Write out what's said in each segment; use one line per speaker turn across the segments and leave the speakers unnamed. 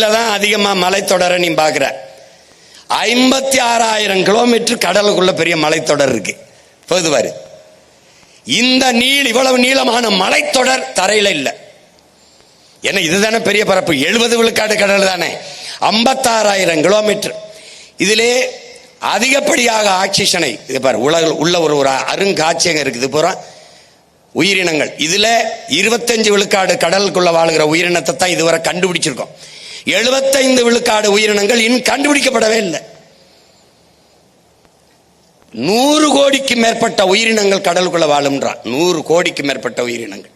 கீழே தான் அதிகமா மலைத்தொடரை நீ பாக்குற ஐம்பத்தி ஆறாயிரம் கிலோமீட்டர் கடலுக்குள்ள பெரிய மலைத்தொடர் இருக்கு. போதுவாரு இந்த நீள் இவ்வளவு நீளமான மலைத்தொடர் தரையில இல்ல. ஏன்னா இதுதானே பெரிய பரப்பு. எழுபது விழுக்காடு கடல் தானே. ஐம்பத்தாறாயிரம் கிலோமீட்டர் இதிலே அதிகப்படியாக ஆக்சிஜனை இது பாரு உலக உள்ள ஒரு ஒரு அருங்காட்சியகம் இருக்குது பூரா. உயிரினங்கள். இதுல இருபத்தஞ்சு விழுக்காடு கடலுக்குள்ள வாழுகிற உயிரினத்தை தான் இதுவரை கண்டுபிடிச்சிருக்கோம். எழுபத்தைந்து விழுக்காடு உயிரினங்கள் இன்னும் கண்டுபிடிக்கப்படவே இல்லை. நூறு கோடிக்கு மேற்பட்ட உயிரினங்கள் கடலுக்குள்ள வாழும்ன்றான். நூறு கோடிக்கு மேற்பட்ட உயிரினங்கள்.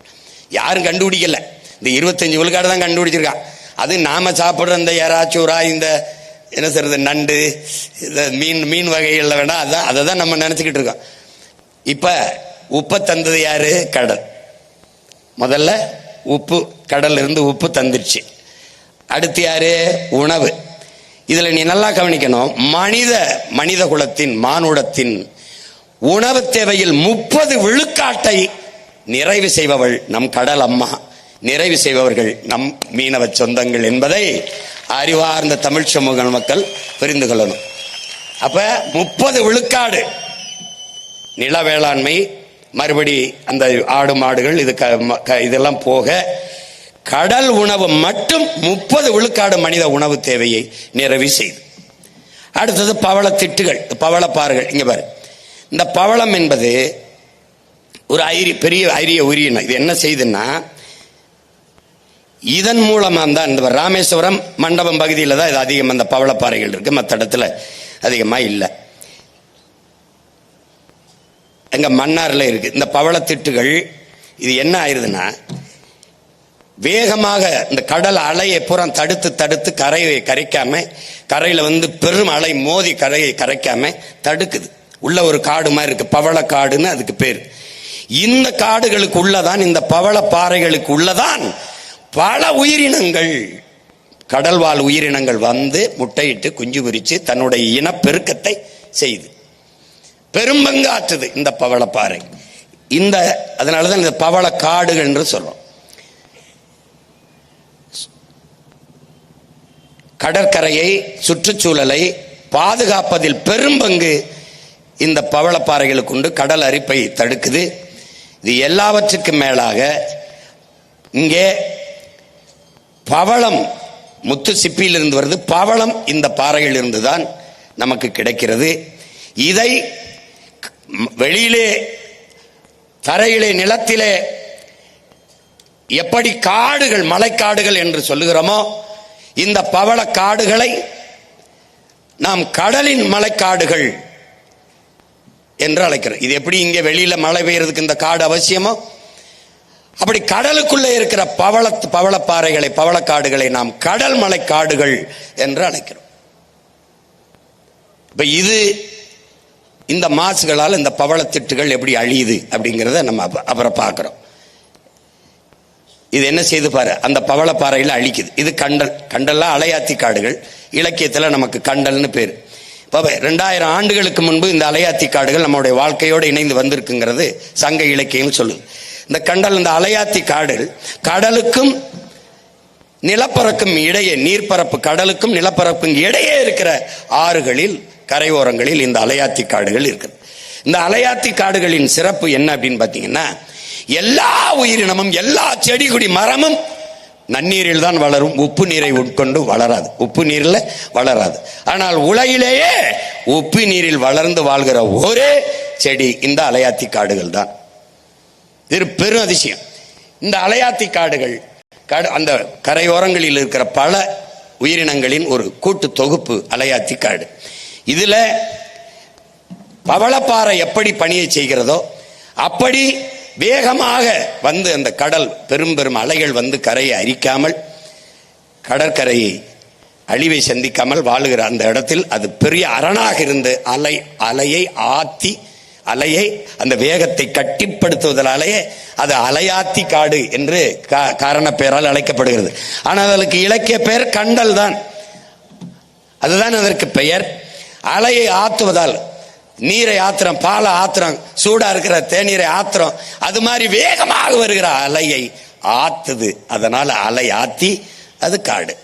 யாரும் கண்டுபிடிக்கல. இந்த இருபத்தஞ்சு விழுக்காடு தான் கண்டுபிடிச்சிருக்கான். அது நாம சாப்பிடுற இந்த எறாச்சூரா இந்த என்ன சொல்றது நண்டு இந்த மீன் மீன் வகைகள்ல வேணா அதான் அதை தான் நம்ம நினைச்சுக்கிட்டு இருக்கோம். இப்ப உப்பை தந்தது யாரு? கடல். முதல்ல உப்பு கடல்ல இருந்து உப்பு தந்துருச்சு. அடுத்து யாரு? உணவு. இதுல நீ நல்லா கவனிக்கணும். மனித மனித குலத்தின் மானுடத்தின் உணவு தேவையில் முப்பது விழுக்காட்டை நிறைவு செய்பவள் நம் கடல் அம்மா. நிறைவு செய்பவர்கள் நம் மீனவ சொந்தங்கள் என்பதை அறிவார்ந்த தமிழ் சமூக மக்கள் புரிந்து கொள்ளணும். அப்ப முப்பது விழுக்காடு. நில வேளாண்மை மறுபடி அந்த ஆடு மாடுகள் இது க- ம- க- இதெல்லாம் போக கடல் உணவு மட்டும் முப்பது விழுக்காடு மனித உணவு தேவையை நிறைவு செய்து. அடுத்தது பவள திட்டுகள் பவளப்பாறுகள் இங்க பாரு. இந்த பவளம் என்பது ஒரு ஐரி பெரிய ஐரிய உயிரினம் இது என்ன செய்யுதுன்னா இதன் மூலமாக தான் இந்த ராமேஸ்வரம் மண்டபம் பகுதியில் தான் இது அதிகம் அந்த பவளப்பாறைகள் இருக்கு. மற்ற இடத்துல அதிகமாக இல்லை. எங்கள் மன்னாரில் இருக்கு. இந்த பவளத்திட்டுகள் இது என்ன ஆயிருதுன்னா வேகமாக இந்த கடல் அலையை புறம் தடுத்து தடுத்து கரையை கரைக்காம கரையில வந்து பெரும் அலை மோதி கரையை கரைக்காம தடுக்குது. உள்ள ஒரு காடு மாதிரி இருக்கு பவள காடுன்னு அதுக்கு பேர். இந்த காடுகளுக்கு உள்ளதான் இந்த பவள பாறைகளுக்கு உள்ளதான் பல உயிரினங்கள் கடல்வாழ் உயிரினங்கள் வந்து முட்டையிட்டு குஞ்சு பொரிச்சு தன்னுடைய இனப்பெருக்கத்தை செய்து. பெரும்பங்காற்றுது இந்த பவளப்பாறை இந்த அதனாலதான் இந்த பவள காடுகள் என்று சொல்றோம். கடற்கரையை சுற்றுச்சூழலை பாதுகாப்பதில் பெரும்பங்கு இந்த பவளப்பாறைகளுக்கு உண்டு. கடல் அரிப்பை தடுக்குது. இது எல்லாவற்றுக்கும் மேலாக இங்கே பவளம் முத்து சிப்பியிலிருந்து வருது. பவளம் இந்த பாறையில் இருந்து தான் நமக்கு கிடைக்கிறது. இதை வெளியிலே தரையிலே நிலத்திலே எப்படி காடுகள் மலைக்காடுகள் என்று சொல்லுகிறோமோ இந்த பவள காடுகளை நாம் கடலின் மலைக்காடுகள் என்று அழைக்கிறோம். இது எப்படி இங்கே வெளியில மழை பெய்யறதுக்கு இந்த காடு அவசியமோ? அப்படி கடலுக்குள்ளே இருக்கிற பவள பவளப்பாறைகளை பவளக்காடுகளை நாம் கடல் மலைக்காடுகள் என்று அழைக்கிறோம். இப்ப இது இந்த மாசுகளால் இந்த பவளத்திட்டுகள் எப்படி அழியுது அப்படிங்கிறத நம்ம அப்புறம் பார்க்கிறோம். இது என்ன செய்து பாரு? அந்த பவளப்பாறையில் அழிக்குது. இது கண்டல். கண்டல்லாம் அலையாத்தி காடுகள். இலக்கியத்துல நமக்கு கண்டல்னு பேர். இப்போ ரெண்டாயிரம் ஆண்டுகளுக்கு முன்பு இந்த அலையாத்தி காடுகள் நம்மளுடைய வாழ்க்கையோடு இணைந்து வந்திருக்குங்கிறது சங்க இலக்கியம் சொல்லுது. இந்த கண்டல் இந்த அலையாத்தி காடு கடலுக்கும் நிலப்பரப்புக்கும் இடையே நீர்ப்பரப்பு கடலுக்கும் நிலப்பரப்புக்கும் இடையே இருக்கிற ஆறுகளில் கரையோரங்களில் இந்த அலையாத்தி காடுகள் இருக்குது. இந்த அலையாத்தி காடுகளின் சிறப்பு என்ன அப்படின்னு பார்த்தீங்கன்னா எல்லா உயிரினமும் எல்லா செடி கொடி மரமும் நன்னீரில் தான் வளரும். உப்பு நீரை உட்கொண்டு வளராது. உப்பு நீரில் வளராது. ஆனால் உலகிலேயே உப்பு நீரில் வளர்ந்து வாழ்கிற ஒரே செடி இந்த அலையாத்தி காடுகள் தான். இது பெரும் அதிசயம். இந்த அலையாத்தி காடுகள் காடு அந்த கரையோரங்களில் இருக்கிற பல உயிரினங்களின் ஒரு கூட்டு தொகுப்பு அலையாத்தி காடு. இதில் பவளப்பாறை எப்படி பணியை செய்கிறதோ அப்படி வேகமாக வந்து அந்த கடல் பெரும் பெரும் அலைகள் வந்து கரையை அரிக்காமல் கடற்கரையை அழிவை சந்திக்காமல் வாழுகிற அந்த இடத்தில் அது பெரிய அரணாக இருந்து அலை அலையை ஆத்தி அலையை அந்த வேகத்தை கட்டிப்படுத்துவதாலேயே அது அலையாத்தி காடு என்று காரண பெயரால் அழைக்கப்படுகிறது. ஆனால் அதற்கு இலக்கிய பெயர் கண்டல் தான். அதுதான் அதற்கு பெயர். அலையை ஆத்துவதால் நீரை ஆத்திரம் பாலை ஆத்திரம் சூடா இருக்கிற தேநீரை ஆத்திரம் அது மாதிரி வேகமாக வருகிற அலையை ஆத்துது. அதனால அலை ஆத்தி அது காடு.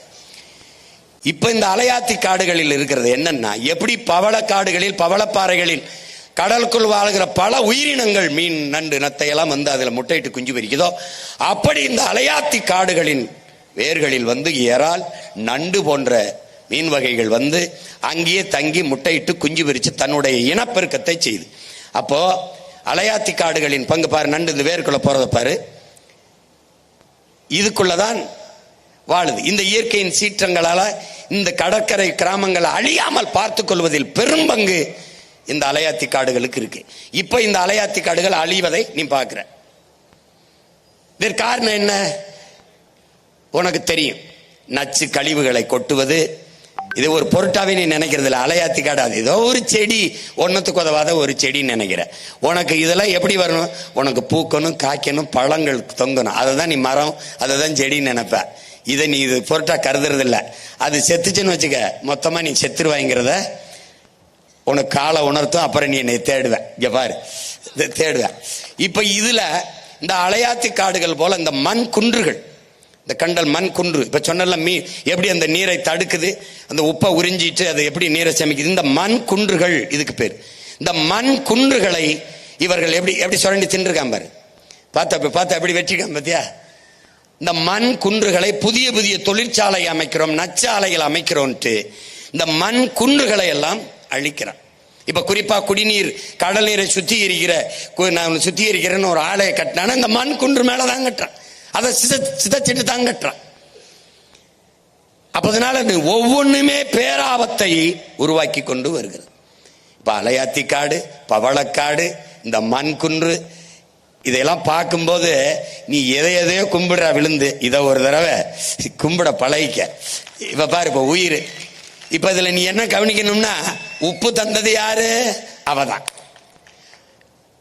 இப்ப இந்த அலையாத்தி காடுகளில் இருக்கிறது என்னன்னா எப்படி பவள காடுகளில் பவளப்பாறைகளில் கடலுக்குள் வாழ்கிற பல உயிரினங்கள் மீன் நண்டு நத்தை எல்லாம் வந்து அதில் முட்டையிட்டு குஞ்சு பொரிக்குதோ அப்படி இந்த அலையாத்தி காடுகளின் வேர்களில் வந்து இறால் நண்டு போன்ற மீன் வகைகள் வந்து அங்கேயே தங்கி முட்டையிட்டு குஞ்சு பிரித்து தன்னுடைய இனப்பெருக்கத்தை செய்து. அப்போ அலையாத்தி காடுகளின் பங்கு பாரு நண்டு இந்த வேர்க்குள்ள போறத பாரு. இதுக்குள்ளதான் வாழுது. இந்த இயற்கையின் சீற்றங்களால இந்த கடற்கரை கிராமங்களை அழியாமல் பார்த்துக் கொள்வதில் பெரும் பங்கு இந்த அலையாத்தி காடுகளுக்கு இருக்கு. இப்ப இந்த அலையாத்தி காடுகள் அழிவதை நீ பார்க்கிற. இதற்கு காரணம் என்ன? உனக்கு தெரியும். நச்சு கழிவுகளை கொட்டுவது இது ஒரு பொருட்டாவே நீ நினைக்கிறது அலையாத்தி காடாது ஏதோ ஒரு செடி. ஒன்னத்துக்கு உதவாத ஒரு செடின்னு நினைக்கிற. உனக்கு இதெல்லாம் எப்படி வரணும்? உனக்கு பூக்கணும் காய்க்கணும் பழங்கள் தொங்கணும். அதை தான் நீ மரம். அதை தான் செடின்னு நினைப்ப. இதை நீ இது பொருட்டா கருதுறது அது செத்துச்சுன்னு வச்சுக்க. மொத்தமாக நீ செத்துருவாங்கிறத உனக்கு காலை உணர்த்தும். அப்புறம் நீ என்னை தேடுவேன் இங்கே பாரு. இதை தேடுவேன் இப்போ இதில் இந்த அலையாத்தி காடுகள் போல இந்த மண் குன்றுகள். இந்த கண்டல் மண் குன்று. இப்போ சொன்னல மீ எப்படி அந்த நீரை தடுக்குது? அந்த உப்பை உறிஞ்சிட்டு அது எப்படி நீரை சேமிக்குது? இந்த மண் குன்றுகள் இதுக்கு பேர். இந்த மண் குன்றுகளை இவர்கள் எப்படி எப்படி சுரண்டி தின்றுருக்கான் பாரு. பார்த்தா பார்த்து எப்படி வெற்றிக்கான் பாத்தியா? இந்த மண் குன்றுகளை புதிய புதிய தொழிற்சாலை அமைக்கிறோம் நச்சாலைகள் அமைக்கிறோம்ட்டு இந்த மண் குன்றுகளை எல்லாம் அழிக்கிறான். இப்போ குறிப்பாக குடிநீர் கடல் நீரை சுத்திகரிக்கிற கு- நான் சுத்திகரிக்கிறேன்னு ஒரு ஆலையை கட்டினானா இந்த மண் குன்று மேலே தான் கட்டுறான். அதை சித சிதைச்சிட்டு தான் கட்டுறான் அப்பதனால ஒவ்வொன்றுமே பேராபத்தை உருவாக்கி கொண்டு வருகிறது. இப்போ அலையாத்திக்காடு பவளக்காடு இந்த மண் குன்று இதையெல்லாம் பார்க்கும்போது நீ எதை எதையோ கும்பிடுற விழுந்து. இதை ஒரு தடவை கும்பிட பழகிக்க. இப்போ பாரு இப்போ உயிர். இப்போ இதில் நீ என்ன கவனிக்கணும்னா உப்பு தந்தது யாரு? அவதான்.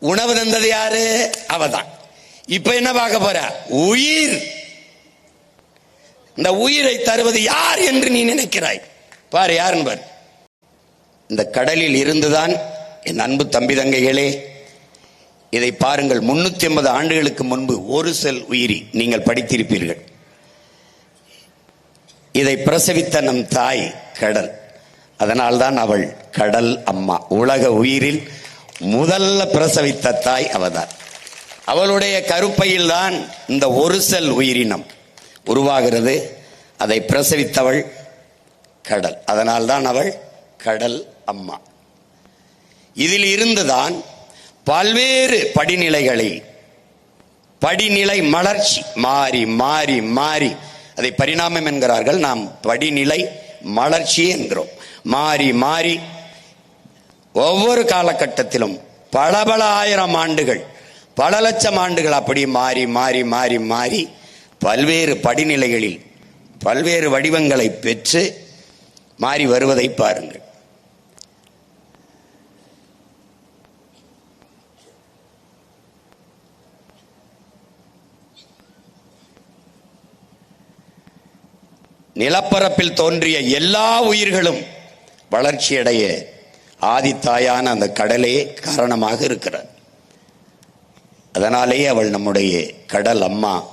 உணவு தந்தது யாரு? அவதான். இப்ப என்ன பார்க்க போற? உயிர். இந்த உயிரை தருவது யார் என்று நீ நினைக்கிறாய்? பாரு யார் பாரு இந்த கடலில் இருந்துதான் என் அன்பு தம்பி தங்கைகளே இதை பாருங்கள். முன்னூத்தி ஐம்பது ஆண்டுகளுக்கு முன்பு ஒரு செல் உயிரி நீங்கள் படித்திருப்பீர்கள். இதை பிரசவித்த நம் தாய் கடல். அதனால்தான் அவள் கடல் அம்மா. உலக உயிரில் முதல்ல பிரசவித்த தாய் அவதான். அவளுடைய கருப்பையில் தான் இந்த ஒரு செல் உயிரினம் உருவாகிறது. அதை பிரசவித்தவள் கடல். அதனால்தான் அவள் கடல் அம்மா. இதில் இருந்துதான் பல்வேறு படிநிலைகளை படிநிலை மலர்ச்சி மாறி மாறி மாறி அதை பரிணாமம் என்கிறார்கள். நாம் படிநிலை மலர்ச்சி என்கிறோம். மாறி மாறி ஒவ்வொரு காலகட்டத்திலும் பல பல ஆயிரம் ஆண்டுகள் பல லட்சம் ஆண்டுகள் அப்படி மாறி மாறி மாறி மாறி பல்வேறு படிநிலைகளில் பல்வேறு வடிவங்களை பெற்று மாறி வருவதை பாருங்கள். நிலப்பரப்பில் தோன்றிய எல்லா உயிர்களும் வளர்ச்சியடைய ஆதித்தாயான அந்த கடலே காரணமாக இருக்கிறார் அதனாலேயே அவள் நம்முடைய கடல் அம்மா.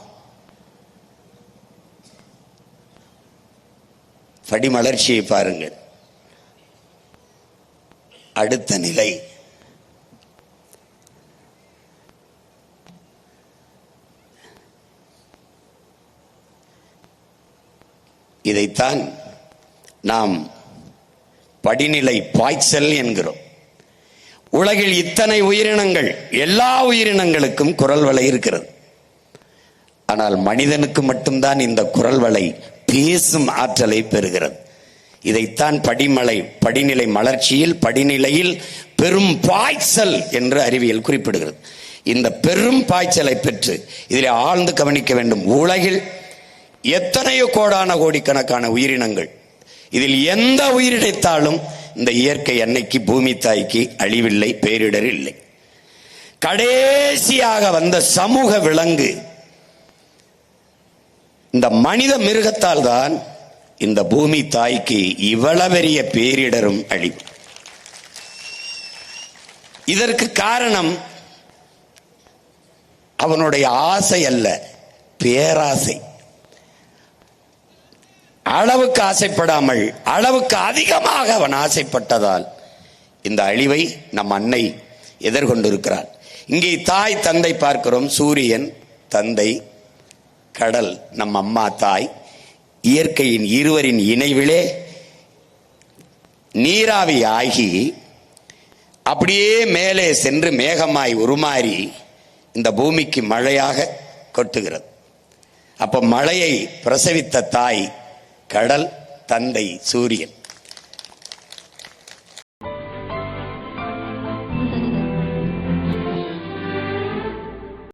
படிமலர்ச்சியை பாருங்கள். அடுத்த நிலை. இதைத்தான் நாம் படிநிலை பாய்ச்சல் என்கிறோம். உலகில் இத்தனை உயிரினங்கள் எல்லா உயிரினங்களுக்கும் குரல் வலை இருக்கிறது. ஆனால் மனிதனுக்கு மட்டும்தான் இந்த குரல் வலை பேசும் ஆற்றலை பெறுகிறது. இதைத்தான் படிமலை படிநிலை மலர்ச்சியில் படிநிலையில் பெரும் பாய்ச்சல் என்று அறிவியல் குறிப்பிடுகிறது. இந்த பெரும் பாய்ச்சலை பெற்று இதில் ஆழ்ந்து கவனிக்க வேண்டும். உலகில் எத்தனையோ கோடான கோடிக்கணக்கான உயிரினங்கள் இதில் எந்த உயிரினத்தாலும் இந்த இயற்கை அன்னைக்கு பூமி தாய்க்கு அழிவில்லை பேரிடர் இல்லை. கடைசியாக வந்த சமூக விலங்கு இந்த மனித மிருகத்தால் தான் இந்த பூமி தாய்க்கு இவ்வளவு பெரிய பேரிடரும் அழிவு. இதற்கு காரணம் அவனுடைய ஆசை அல்ல பேராசை. அளவுக்கு ஆசைப்படாமல் அளவுக்கு அதிகமாக அவன் ஆசைப்பட்டதால் இந்த அழிவை நம் அன்னை எதிர்கொண்டிருக்கிறாள். இங்கே தாய் தந்தை பார்க்கிறோம். சூரியன் தந்தை கடல் நம் அம்மா தாய். இயற்கையின் இருவரின் இணைவிலே நீராவி ஆகி அப்படியே மேலே சென்று மேகமாய் உருமாறி இந்த பூமிக்கு மழையாக கொட்டுகிறது. அப்போ மழையை பிரசவித்த தாய் கடல் தந்தை சூரியன்.